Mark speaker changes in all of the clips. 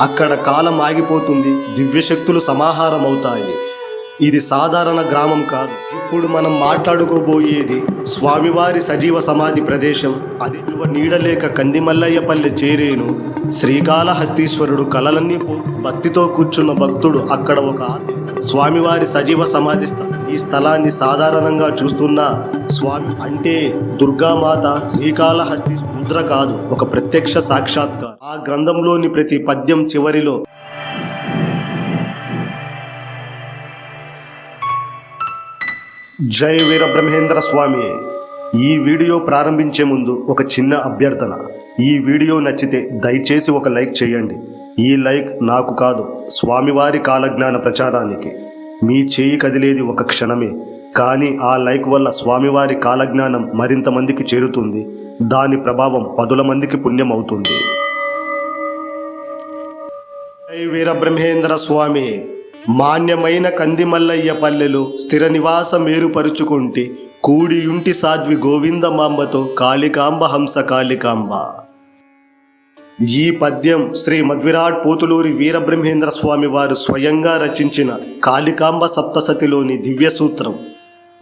Speaker 1: అక్కడ కాలం ఆగిపోతుంది దివ్యశక్తులు సమాహారం అవుతాయి ఇది సాధారణ గ్రామం కాదు. ఇప్పుడు మనం మాట్లాడుకోబోయేది స్వామివారి సజీవ సమాధి ప్రదేశం. అది విలువ నీడలేక కందిమల్లయ్యపల్లె చేరేను. శ్రీకాళహస్తీశ్వరుడు కలలన్నీ పో భక్తితో కూర్చున్న భక్తుడు అక్కడ ఒక స్వామివారి సజీవ సమాధి స్థలం ఈ స్థలాన్ని సాధారణంగా చూస్తున్న స్వామి అంటే దుర్గామాత శ్రీకాళహస్తీశ్వరుడు. ముద్ర కాదు ఒక ప్రత్యక్ష సాక్షాత్కారం. ఆ గ్రంథంలోని ప్రతి పద్యం చివరిలో జై వీర బ్రహ్మేంద్ర స్వామి ఈ వీడియో ప్రారంభించే ముందు ఒక చిన్న అభ్యర్థన. ఈ వీడియో నచ్చితే దయచేసి ఒక లైక్ చేయండి. ఈ లైక్ నాకు కాదు స్వామివారి కాలజ్ఞాన ప్రచారానికి. మీ చేయి కదిలేది ఒక క్షణమే కానీ ఆ లైక్ వల్ల స్వామివారి కాలజ్ఞానం మరింతమందికి చేరుతుంది. దాని ప్రభావం పదుల మందికి పుణ్యం అవుతుంది జై వీరబ్రహ్మేంద్ర స్వామి. మాన్యమైన కందిమల్లయ్య పల్లెలు స్థిర నివాసం ఏరుపరుచుకుంటి కూడియుంటి సాధ్వి గోవిందమాంబతో కాళికాంబ హంస కాళికాంబ. ఈ పద్యం శ్రీ మధ్విరాట్ పోతులూరి వీరబ్రహ్మేంద్ర స్వామి వారు స్వయంగా రచించిన కాళికాంబ సప్తసతిలోని దివ్య సూత్రం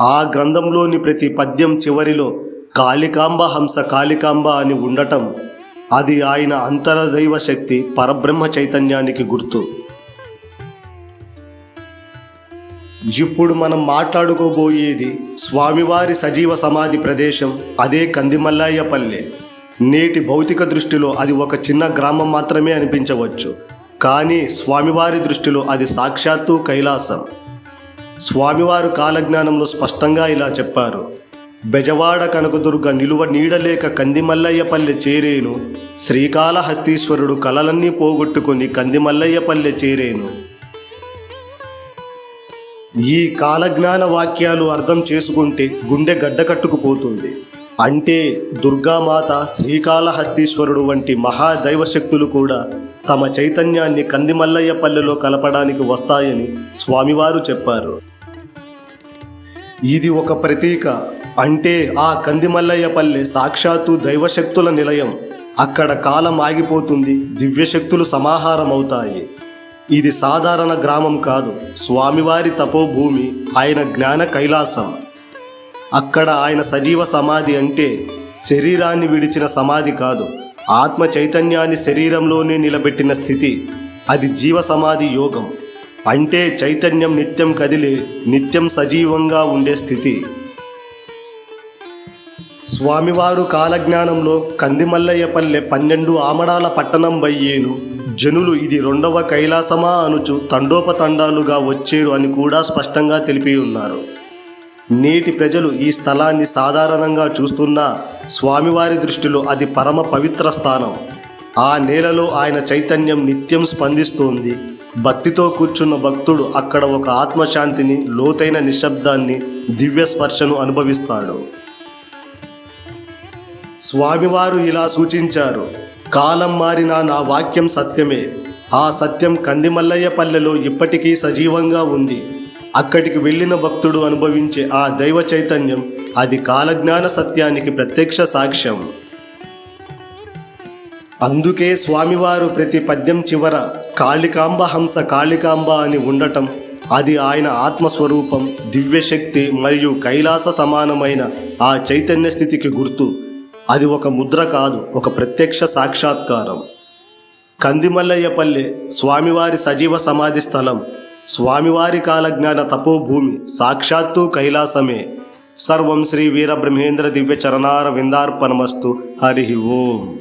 Speaker 1: ఆ గ్రంథంలోని ప్రతి పద్యం చివరిలో కాళికాంబ హంస కాళికాంబ అని ఉండటం అది ఆయన అంతరదైవ శక్తి పరబ్రహ్మ చైతన్యానికి గుర్తు. ఇప్పుడు మనం మాట్లాడుకోబోయేది స్వామివారి సజీవ సమాధి ప్రదేశం అదే కందిమల్లాయపల్లె నేటి భౌతిక దృష్టిలో అది ఒక చిన్న గ్రామం మాత్రమే అనిపించవచ్చు. కానీ స్వామివారి దృష్టిలో అది సాక్షాత్తు కైలాసం. స్వామివారు కాలజ్ఞానంలో స్పష్టంగా ఇలా చెప్పారు. బెజవాడ కనకదుర్గ నిలువ నీడలేక కందిమల్లయ్యపల్లె చేరేను. శ్రీకాళహస్తీశ్వరుడు కలలన్నీ పోగొట్టుకుని కందిమల్లయ్యపల్లె చేరేను. ఈ కాలజ్ఞాన వాక్యాలు అర్థం చేసుకుంటే గుండె గడ్డకట్టుకుపోతుంది అంటే దుర్గామాత శ్రీకాళహస్తీశ్వరుడు వంటి మహాదైవశక్తులు కూడా తమ చైతన్యాన్ని కందిమల్లయ్యపల్లెలో కలపడానికి వస్తాయని స్వామివారు చెప్పారు. ఇది ఒక ప్రతీక. అంటే ఆ కందిమల్లయ్య పల్లె సాక్షాత్తు దైవశక్తుల నిలయం. అక్కడ కాలం ఆగిపోతుంది దివ్యశక్తులు సమాహారం అవుతాయి ఇది సాధారణ గ్రామం కాదు స్వామివారి తపోభూమి ఆయన జ్ఞాన కైలాసం. అక్కడ ఆయన సజీవ సమాధి అంటే శరీరాన్ని విడిచిన సమాధి కాదు ఆత్మ చైతన్యాన్ని శరీరంలోనే నిలబెట్టిన స్థితి. అది జీవ సమాధి యోగం. అంటే చైతన్యం నిత్యం కదిలే నిత్యం సజీవంగా ఉండే స్థితి. స్వామివారు కాలజ్ఞానంలో కందిమల్లయ్యపల్లె పన్నెండు ఆమడాల పట్టణం బయ్యేను. జనులు ఇది రెండవ కైలాసమా అనుచు తండోపతండాలుగా వచ్చేరు అని కూడా స్పష్టంగా తెలిపి ఉన్నారు నేటి ప్రజలు ఈ స్థలాన్ని సాధారణంగా చూస్తున్నా స్వామివారి దృష్టిలో అది పరమ పవిత్ర స్థానం. ఆ నేలలో ఆయన చైతన్యం నిత్యం స్పందిస్తోంది. భక్తితో కూర్చున్న భక్తుడు అక్కడ ఒక ఆత్మశాంతిని లోతైన నిశ్శబ్దాన్ని దివ్య స్పర్శను అనుభవిస్తాడు. స్వామివారు ఇలా సూచించారు కాలం మారిన నా వాక్యం సత్యమే. ఆ సత్యం కందిమల్లయ్య పల్లెలో ఇప్పటికీ సజీవంగా ఉంది. అక్కడికి వెళ్ళిన భక్తుడు అనుభవించే ఆ దైవ చైతన్యం అది కాలజ్ఞాన సత్యానికి ప్రత్యక్ష సాక్ష్యం. అందుకే స్వామివారు ప్రతి పద్యం చివర కాళికాంబ హంస కాళికాంబ అని ఉండటం అది ఆయన ఆత్మస్వరూపం దివ్యశక్తి మరియు కైలాస సమానమైన ఆ చైతన్య స్థితికి గుర్తు. అది ఒక ముద్ర కాదు ఒక ప్రత్యక్ష సాక్షాత్కారం. కందిమల్లయ్యపల్లె స్వామివారి సజీవ సమాధి స్థలం స్వామివారి కాలజ్ఞాన తపోభూమి సాక్షాత్తు కైలాసమే. సర్వం శ్రీ వీర బ్రహ్మేంద్ర దివ్య చరణార విందార్పణమస్తు. హరి ఓం.